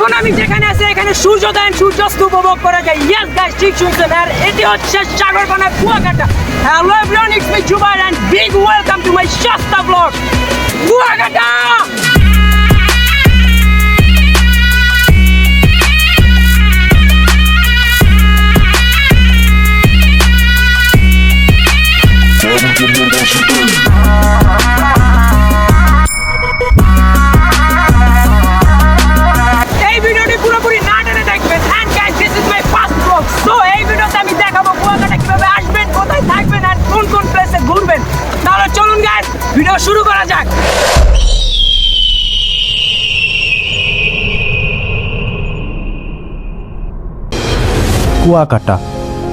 এখন আমি যেখানে আছি, এখানে সূর্যোদয়, সূর্যাস্ত উপভোগ করা যায় ইয়েস গাইস ঠিক শুনছেন। আর এটি হচ্ছে সাগরপানা Kuakata. Hello everyone it's me Jubair and big welcome to my শাস্তা blog Kuakata! এই কুয়াকাটা,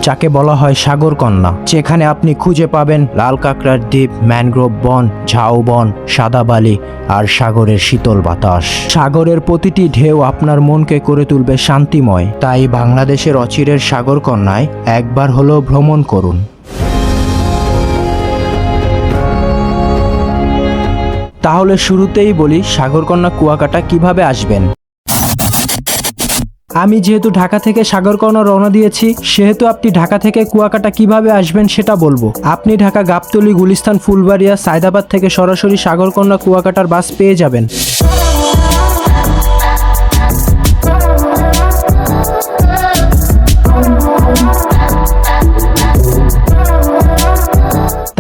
যাকে বলা হয় সাগর কন্যা যেখানে আপনি খুঁজে পাবেন লাল কাঁকড়ার দ্বীপ, ম্যানগ্রোভ বন ঝাউবন সাদা বালি আর সাগরের শীতল বাতাস। সাগরের প্রতিটি ঢেউ আপনার মনকে করে তুলবে শান্তিময়। তাই বাংলাদেশের অচিরের সাগর কন্যায় একবার হলেও ভ্রমণ করুন। তাহলে শুরুতেই বলি সাগরকন্যা কুয়াকাটা কীভাবে আসবেন। আমি যেহেতু ঢাকা থেকে সাগরকর্ণ রওনা দিয়েছি, সেহেতু আপনি ঢাকা থেকে কুয়াকাটা কীভাবে আসবেন সেটা বলব। আপনি ঢাকা গাবতলি, গুলিস্তান, ফুলবাড়িয়া, সায়দাবাদ থেকে সরাসরি সাগরকন্যা কুয়াকাটার বাস পেয়ে যাবেন।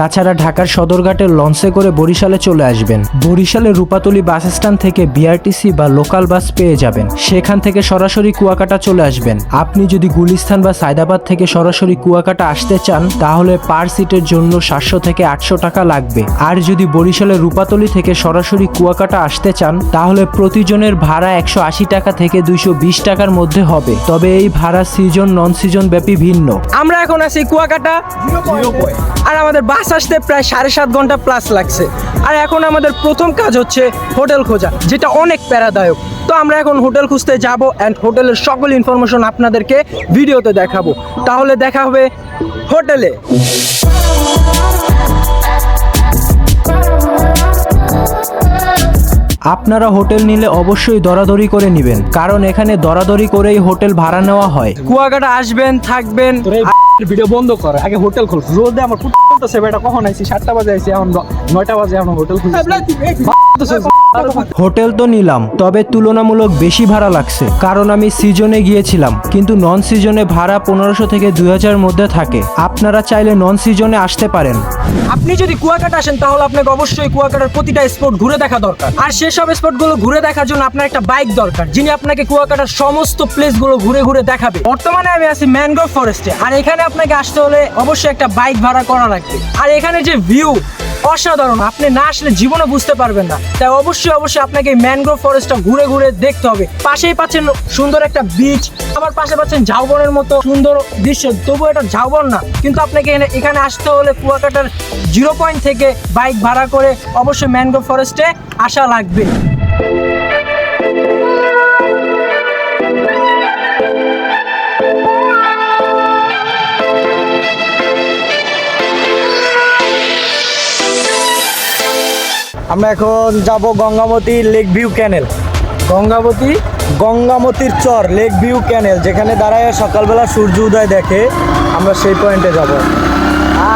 তাছাড়া ঢাকার সদরঘাটের লঞ্চে করে বরিশালে চলে আসবেন। বরিশালের রূপাতলি বাস স্ট্যান্ড থেকে বিআরটিসি বা লোকাল বাস পেয়ে যাবেন। সেখান থেকে সরাসরি কুয়াকাটা চলে আসবেন। আপনি যদি গুলিস্তান বা সায়দাবাদ থেকে সরাসরি কুয়াকাটা আসতে চান তাহলে পার সিটের জন্য সাতশো থেকে আটশো টাকা লাগবে। আর যদি বরিশালের রূপাতলি থেকে সরাসরি কুয়াকাটা আসতে চান তাহলে প্রতিজনের ভাড়া একশো আশি টাকা থেকে দুইশো বিশ টাকার মধ্যে হবে। তবে এই ভাড়া সিজন নন সিজন ব্যাপী ভিন্ন। আমরা এখন আছি কুয়াকাটা। আর আমাদের বাস আসতে প্রায় সাড়ে সাত ঘণ্টা প্লাস লাগছে। আর এখন আমাদের প্রথম কাজ হচ্ছে হোটেল খোঁজা, যেটা অনেক প্যারাদায়ক। তো আমরা এখন হোটেল খুঁজতে যাব অ্যান্ড হোটেলের সকল ইনফরমেশন আপনাদেরকে ভিডিওতে দেখাবো। তাহলে দেখা হবে হোটেলে। আপনারা হোটেল নিলে অবশ্যই দরাদরি করে নেবেন, কারণ এখানে দরাদরি করেই হোটেল ভাড়া নেওয়া হয়। কুয়াকাটা আসবেন, থাকবেন। ভিডিও বন্ধ কর আগে হোটেল খোল। রোজ দিয়ে আমার ফুটতেছে বেটা কখন আইছি সাতটা বাজে আইছি এখন নয়টা বাজে এখন হোটেল খুলছি হোটেল তো নিলাম তবে তুলনামূলক বেশি ভাড়া লাগছে। কারণ আমি সিজনে গিয়েছিলাম কিন্তু নন সিজনে ভাড়া পনেরোশো থেকে দুই হাজার মধ্যে থাকে। আপনারা চাইলে নন সিজনে আসতে পারেন। আপনি যদি কুয়াকাটা আসেন তাহলে আপনাকে অবশ্যই কুয়াকাটার প্রতিটা স্পট ঘুরে দেখা দরকার। আর সেসব স্পটগুলো ঘুরে দেখার জন্য আপনার একটা বাইক দরকার যিনি আপনাকে কুয়াকাটার সমস্ত প্লেসগুলো ঘুরে ঘুরে দেখাবে। বর্তমানে আমি আছি ম্যানগ্রোভ ফরেস্টে আর এখানে আপনাকে আসতে হলে অবশ্যই একটা বাইক ভাড়া করা লাগবে। আর এখানে যে ভিউ অসাধারণ। আপনি না আসলে জীবনে বুঝতে পারবেন না। তাই অবশ্যই অবশ্যই আপনাকে ম্যানগ্রোভ ফরেস্টটা ঘুরে ঘুরে দেখতে হবে। পাশেই পাচ্ছেন সুন্দর একটা বিচ আবার পাশে পাচ্ছেন ঝাউবনের মতো সুন্দর দৃশ্য। তবু এটা ঝাউবন না। কিন্তু আপনাকে এখানে আসতে হলে কুয়াকাটার জিরো পয়েন্ট থেকে বাইক ভাড়া করে অবশ্যই ম্যানগ্রোভ ফরেস্টে আসা লাগবে। আমরা এখন যাব Gangamati lake view canal. Gangabati গঙ্গামতির চর লেক ভিউ ক্যানেল যেখানে দাঁড়ায় সকালবেলা সূর্য উদয় দেখে আমরা সেই পয়েন্টে যাব।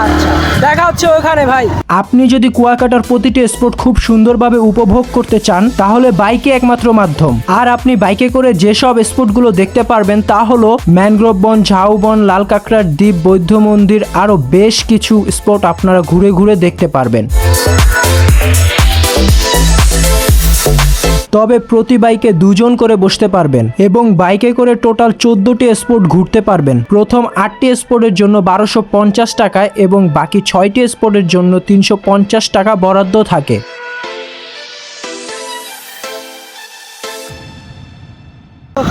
আচ্ছা দেখা হচ্ছে ওখানে ভাই। আপনি যদি কুয়াকাটার প্রতিটি স্পট খুব সুন্দরভাবে উপভোগ করতে চান তাহলে বাইকে একমাত্র মাধ্যম। আর আপনি বাইকে করে যেসব স্পটগুলো দেখতে পারবেন তা হলো ম্যানগ্রোভ বন ঝাউবন লাল কাঁকড়ার দ্বীপ বৌদ্ধ মন্দির আরও বেশ কিছু স্পট আপনারা ঘুরে ঘুরে দেখতে পারবেন। তবে প্রতি বাইকে দুজন করে বসতে পারবেন এবং বাইকে করে টোটাল চোদ্দটি স্পট ঘুরতে পারবেন। প্রথম আটটি স্পটের জন্য বারোশো পঞ্চাশ টাকায় এবং বাকি ছয়টি স্পটের জন্য তিনশো পঞ্চাশ টাকা বরাদ্দ থাকে।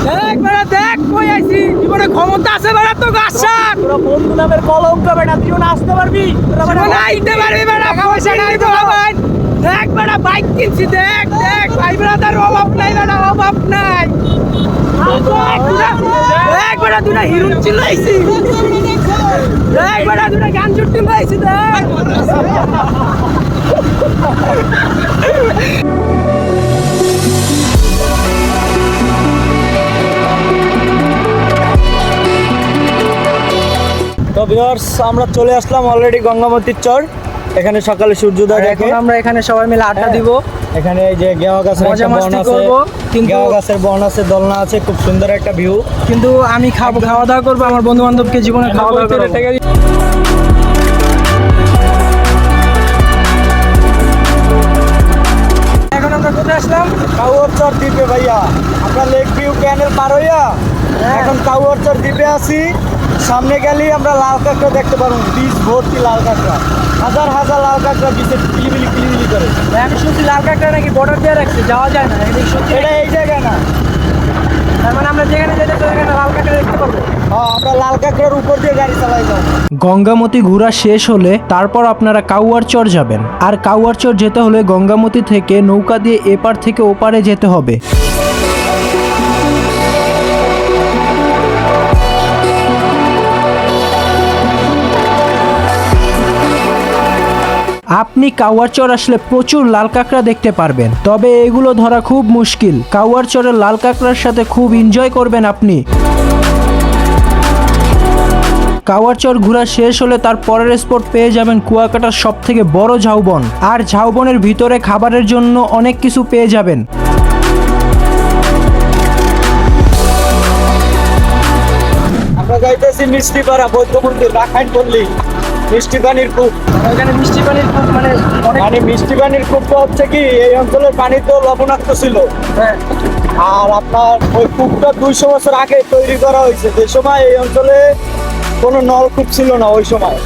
দেখ বেড়া দেখ কই আইছি। জীবনে ক্ষমতা আছে বেড়া তো তোরা বন্ধু নামের কলঙ্ক তুইও পারবি। বেড়া নাই দেখ বেটা বাইক কিনছি, দেখ দেখ। ভাই বেড়াদার অভাব নাই বেটা অভাব নাই। দুটা হিরোন দুটা গান তো আমরা চলে আসলাম অলরেডি গঙ্গামতির চর। এখানে সকালে সূর্যোদয় দেখে। এখন আমরা এখানে সবাই মিলে আড্ডা হ্যাঁ। দিব। এখানে এই যে গেওয়া গাছের একটা বন আছে। গেওয়া গাছের বন আছে দোলনা আছে খুব সুন্দর একটা ভিউ কিন্তু আমি খাব খাওয়া দাওয়া করব আমার বন্ধু বান্ধবকে জীবনে খাওয়া দাওয়া করব। এখন আমরা আসলাম? কাউয়ার চর দ্বীপে ভাইয়া। আমরা লেক ভিউ ক্যানেল পার হইয়া এখন কাউয়ার চর দ্বীপে আছি। সামনে গেলেই আমরা লাল কাঁকড়া দেখতে পারব বীজ ভর্তি লাল কাঁকড়া। হাজার হাজার লাল কাঁকড়া বীজে কিলিবিলি কিলিবিলি করে। আমি শুনছি লাল কাঁকড়া নাকি বর্ডার দিয়ে রাখছে যাওয়া যায় না এটা সত্যি? এটা এই জায়গায় না। তার মানে হ্যাঁ আমরা লাল উপর দিয়ে গাড়ি চালাই গঙ্গামতি ঘোরা শেষ হলে তারপর আপনারা কাউয়ারচর যাবেন। আর কাউয়ারচর যেতে হলে গঙ্গামতি থেকে নৌকা দিয়ে এপার থেকে ওপারে যেতে হবে। আপনি কাউয়ারচর আসলে প্রচুর লাল কাঁকড়া দেখতে পারবেন। তবে এগুলো ধরা খুব মুশকিল। কাউয়ারচরের লাল কাঁকড়ার সাথে খুব এনজয় করবেন আপনি। কাওয়ারচর ঘোরা শেষ হলে তার পরের স্পট পেয়ে যাবেন কুয়াকাটার সব থেকে বড় ঝাউবন। আর ঝাউবনের ভিতরে খাবারের জন্য অনেক কিছু পেয়ে যাবেন। আমরা যাইতেছি মিষ্টি পাড়া বৌদ্ধ মন্দির, রাখাইন পল্লী। মিষ্টি পানির কূপ। এখানে মিষ্টি পানির কূপ মানে মানে মিষ্টি পানির কূপটা হচ্ছে কি এই অঞ্চলের পানি তো লবণাক্ত ছিল। হ্যাঁ, আর আপনার ওই কূপটা দুইশো বছর আগে তৈরি করা হয়েছে। যে সময় এই অঞ্চলে কোনো নলকূপ ছিল না ওই সময়।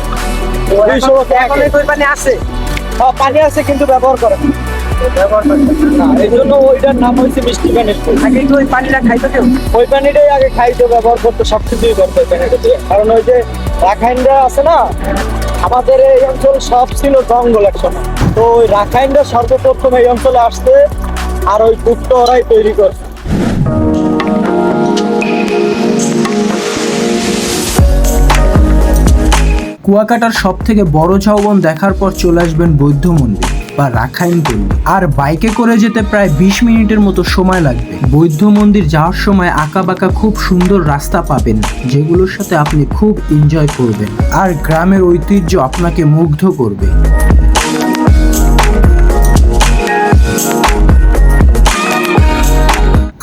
দুইশো বছর এখন পানি আছে। হ্যাঁ, পানি আছে কিন্তু ব্যবহার করে না। না এই জন্য ওইটার নাম হয়েছে মিষ্টি পানির আগে কি ওই পানিটা খাইতো কেউ? ওই পানিটাই আগে খাইতে ব্যবহার করতে সব কিছুই করতে ওই পানিটা দিয়ে। কারণ ওই যে রাখাইনরা আছে না আমাদের এই অঞ্চল সব ছিল জঙ্গল একসময় তো ওই রাখাইনরা সর্বপ্রথম এই অঞ্চলে আসতে আর ওই কূপটা ওরাই তৈরি করছে। কুয়াকাটার সব থেকে বড় ঝাউবন দেখার পর চলে আসবেন বৌদ্ধ মন্দির। বা রাখাইন পল্লী আর বাইকে করে যেতে প্রায় বিশ মিনিটের মতো সময় লাগবে। বৌদ্ধ মন্দির যাওয়ার সময় আঁকা বাঁকা খুব সুন্দর রাস্তা পাবেন, যেগুলোর সাথে আপনি খুব এনজয় করবেন। আর গ্রামের ঐতিহ্য আপনাকে মুগ্ধ করবে।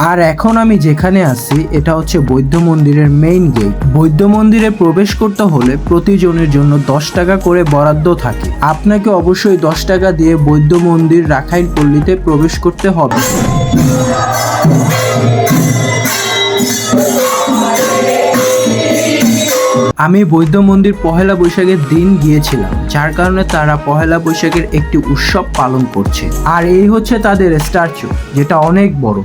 আর এখন আমি যেখানে আছি, এটা হচ্ছে বৌদ্ধ মন্দিরের মেইন গেট বৌদ্ধ মন্দিরে প্রবেশ করতে হলে প্রতিজনের জন্য দশ টাকা করে বরাদ্দ থাকে। আপনাকে অবশ্যই দশ টাকা দিয়ে বৌদ্ধ মন্দির রাখাইন পল্লীতে প্রবেশ করতে হবে। আমি বৌদ্ধ মন্দির পহেলা বৈশাখের দিন গিয়েছিলাম, যার কারণে তারা পহেলা বৈশাখের একটি উৎসব পালন করছে। আর এই হচ্ছে তাদের স্ট্যাচু যেটা অনেক বড়।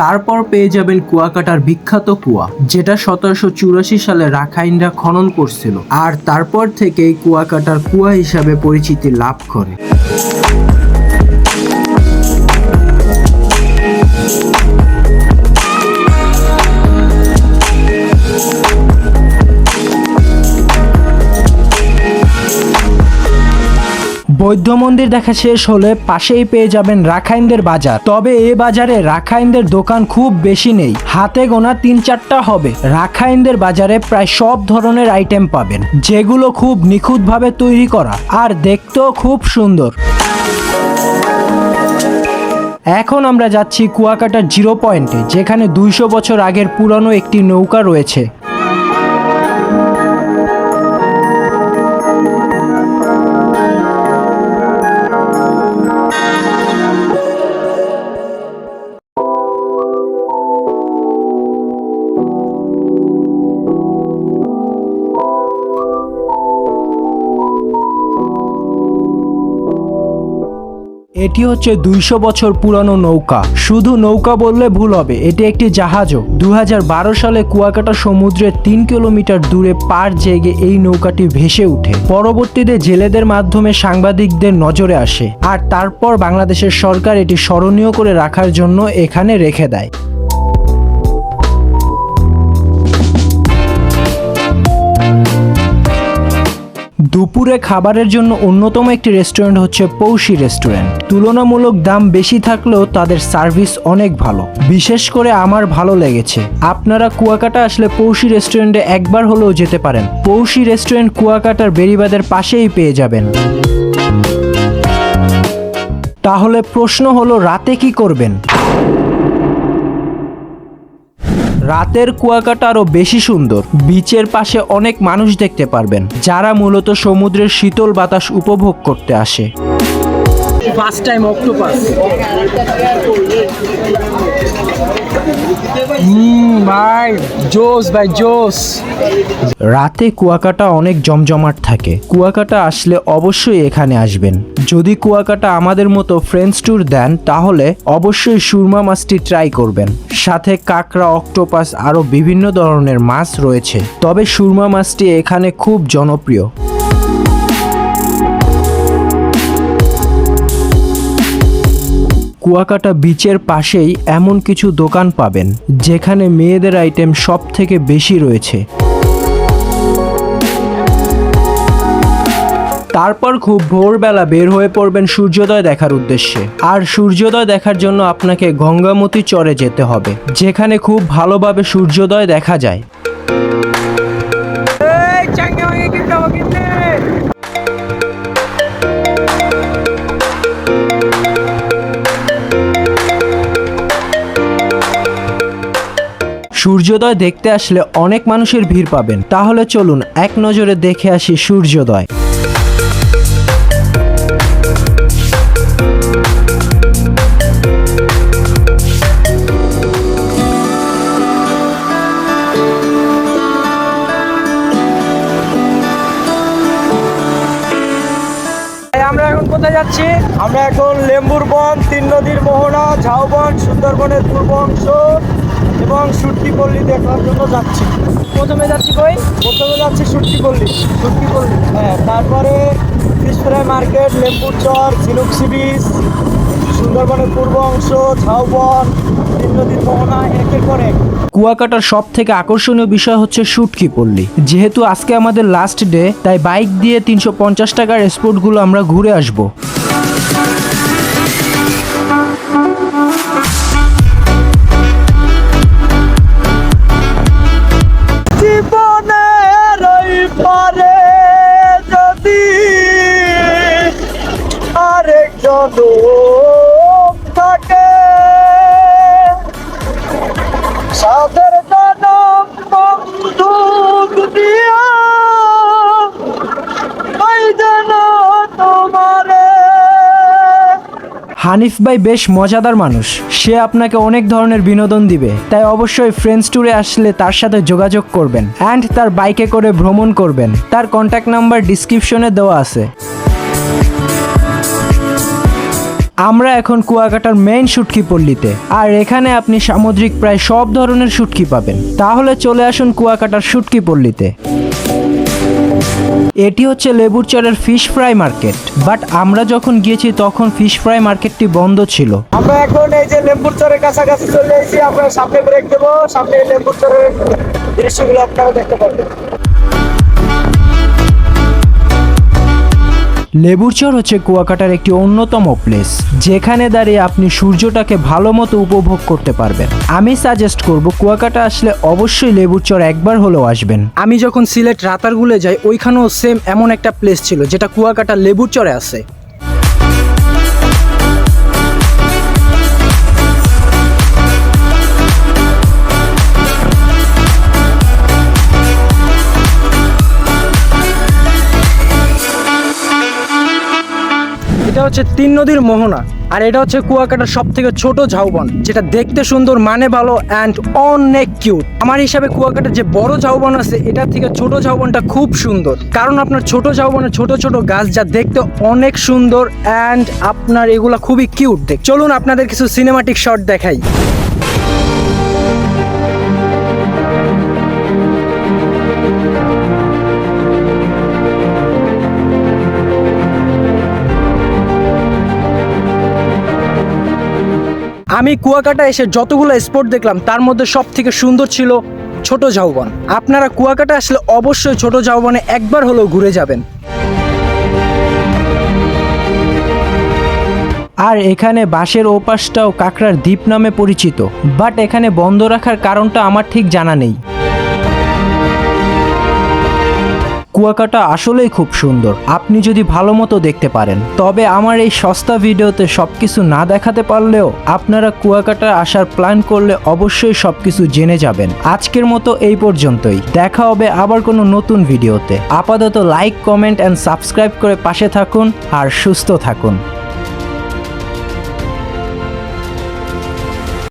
তারপর পেয়ে যাবেন কুয়াকাটার বিখ্যাত কুয়া, যেটা সতেরোশো চুরাশি সালে রাখাইনরা খনন করছিল, আর তারপর থেকেই কুয়াকাটার কুয়া হিসাবে পরিচিতি লাভ করে। বৌদ্ধ মন্দির দেখা শেষ হলে পাশেই পেয়ে যাবেন রাখাইনদের বাজার। তবে এ বাজারে রাখাইনদের দোকান খুব বেশি নেই। হাতে গোনা তিন চারটা হবে। রাখাইনদের বাজারে প্রায় সব ধরনের আইটেম পাবেন, যেগুলো খুব নিখুঁতভাবে তৈরি করা আর দেখতেও খুব সুন্দর। এখন আমরা যাচ্ছি কুয়াকাটার জিরো পয়েন্টে, যেখানে দুইশো বছর আগের পুরানো একটি নৌকা রয়েছে। এটি হচ্ছে দুইশো বছর পুরানো নৌকা। শুধু নৌকা বললে ভুল হবে, এটি একটি জাহাজও। দু হাজার বারো সালে কুয়াকাটা সমুদ্রের তিন কিলোমিটার দূরে পার জেগে এই নৌকাটি ভেসে উঠে পরবর্তীতে জেলেদের মাধ্যমে সাংবাদিকদের নজরে আসে। আর তারপর বাংলাদেশের সরকার এটি স্মরণীয় করে রাখার জন্য এখানে রেখে দেয়। দুপুরে খাবারের জন্য অন্যতম একটি রেস্টুরেন্ট হচ্ছে পৌষি রেস্টুরেন্ট। তুলনামূলক দাম বেশি থাকলেও তাদের সার্ভিস অনেক ভালো। বিশেষ করে আমার ভালো লেগেছে। আপনারা কুয়াকাটা আসলে পৌষি রেস্টুরেন্টে একবার হলেও যেতে পারেন। পৌষি রেস্টুরেন্ট কুয়াকাটার বেরিবাদের পাশেই পেয়ে যাবেন। তাহলে প্রশ্ন হলো, রাতে কি করবেন? রাতের কুয়াকাটা আরও বেশি সুন্দর। বিচের পাশে অনেক মানুষ দেখতে পারবেন, যারা মূলত সমুদ্রের শীতল বাতাস উপভোগ করতে আসে। ফার্স্ট টাইম অক্টোপাস ভাই জোস ভাই জোস রাতে কুয়াকাটা অনেক জমজমাট থাকে। কুয়াকাটা আসলে অবশ্যই এখানে আসবেন। যদি কুয়াকাটা আমাদের মতো ফ্রেন্ডস ট্যুর দেন, তাহলে অবশ্যই সুরমা মাছটি ট্রাই করবেন। সাথে কাঁকড়া অক্টোপাস আরও বিভিন্ন ধরনের মাছ রয়েছে। তবে সুরমা মাছটি এখানে খুব জনপ্রিয়। কুয়াকাটা বিচের পাশেই এমন কিছু দোকান পাবেন, যেখানে মেয়েদের আইটেম সব থেকে বেশি রয়েছে। তারপর খুব ভোরবেলা বের হয়ে পড়বেন সূর্যোদয় দেখার উদ্দেশ্যে। আর সূর্যোদয় দেখার জন্য আপনাকে গঙ্গামতি চরে যেতে হবে, যেখানে খুব ভালোভাবে সূর্যোদয় দেখা যায়। সূর্যোদয় দেখতে আসলে অনেক মানুষের ভিড় পাবেন। তাহলে চলুন এক নজরে দেখে আসি সূর্যোদয়। আমরা এখন কোথায় যাচ্ছি? আমরা এখন লেম্বুর বন তিন নদীর মোহনা, ঝাউবন, সুন্দরবনের পূর্ব অংশ এবং সুটকিপল্লী দেখার জন্য যাচ্ছি। প্রথমে যাচ্ছি কই? প্রথমে যাচ্ছি সুটকিপল্লী সুটকিপল্লী হ্যাঁ তারপরে fish fry market Lembur Char Jhinuk beach সুন্দরবনের পূর্ব অংশ ঝাউবন তিন নদীর মোহনা একের পর এক। কুয়াকাটার সব থেকে আকর্ষণীয় বিষয় হচ্ছে শুটকি পল্লী। যেহেতু আজকে আমাদের লাস্ট ডে তাই বাইক দিয়ে তিনশো পঞ্চাশ টাকার স্পটগুলো আমরা ঘুরে আসব। হানিফ ভাই বেশ মজাদার মানুষ। সে আপনাকে অনেক ধরনের বিনোদন দিবে। তাই অবশ্যই ফ্রেন্ডস ট্যুরে আসলে তার সাথে যোগাযোগ করবেন। অ্যান্ড তার বাইকে করে ভ্রমণ করবেন। তার কন্ট্যাক্ট নাম্বার ডিসক্রিপশনে দেওয়া আছে। আমরা এখন কুয়াকাটার মেইন শুটকি পল্লীতে। আর এখানে আপনি সামুদ্রিক প্রায় সব ধরনের শুটকি পাবেন। তাহলে চলে আসুন কুয়াকাটার শুটকি পল্লীতে। এটি হচ্ছে লেবুর চরের ফিশ ফ্রাই মার্কেট বাট আমরা যখন গিয়েছি তখন ফিশ ফ্রাই মার্কেটটি বন্ধ ছিল। আমরা এখন এই যে লেবুর চরের কাছাকাছি চলে এসেছি আমরা সামনে ব্রেক দেবো, সামনে লেবুর চরের দৃশ্যগুলো আপনারা দেখতে পাবেন লেবুর চর হচ্ছে কুয়াকাটার একটি অন্যতম প্লেস যেখানে দাঁড়িয়ে আপনি সূর্যটাকে ভালো মতো উপভোগ করতে পারবেন। আমি সাজেস্ট করব, কুয়াকাটা আসলে অবশ্যই লেবুর চর একবার হলেও আসবেন। আমি যখন সিলেট রাতারগুলে যাই, ওইখানেও সেম এমন একটা প্লেস ছিল, যেটা কুয়াকাটা লেবুর চরে আছে। হচ্ছে তিন নদীর মোহনা, আর এটা হচ্ছে কুয়াকাটার সব থেকে ছোট ঝাউবন, যেটা দেখতে সুন্দর মানে ভালো অ্যান্ড অনেক কিউট আমার হিসাবে কুয়াকাটার যে বড় ঝাউবন আছে এটার থেকে ছোট ঝাউবনটা খুব সুন্দর। কারণ আপনার ছোট ঝাউবনে ছোট ছোট গাছ যা দেখতে অনেক সুন্দর অ্যান্ড আপনার এগুলা খুবই কিউট দেখ চলুন আপনাদের কিছু সিনেমাটিক শট দেখাই। আমি কুয়াকাটা এসে যতগুলো স্পট দেখলাম, তার মধ্যে সব থেকে সুন্দর ছিল ছোট ঝাউবন। আপনারা কুয়াকাটা আসলে অবশ্যই ছোট ঝাউবনে একবার হলেও ঘুরে যাবেন। আর এখানে বাঁশের ওপাশটাও কাঁকড়ার দ্বীপ নামে পরিচিত বাট এখানে বন্ধ রাখার কারণটা আমার ঠিক জানা নেই। কুয়াকাটা আসলেই খুব সুন্দর। আপনি যদি ভালো মতো দেখতে পারেন, তবে আমার এই সস্তা ভিডিওতে সব কিছু না দেখাতে পারলেও আপনারা কুয়াকাটা আসার প্ল্যান করলে অবশ্যই সব কিছু জেনে যাবেন। আজকের মতো এই পর্যন্তই। দেখা হবে আবার কোনো নতুন ভিডিওতে। আপাতত লাইক কমেন্ট অ্যান্ড সাবস্ক্রাইব করে পাশে থাকুন আর সুস্থ থাকুন।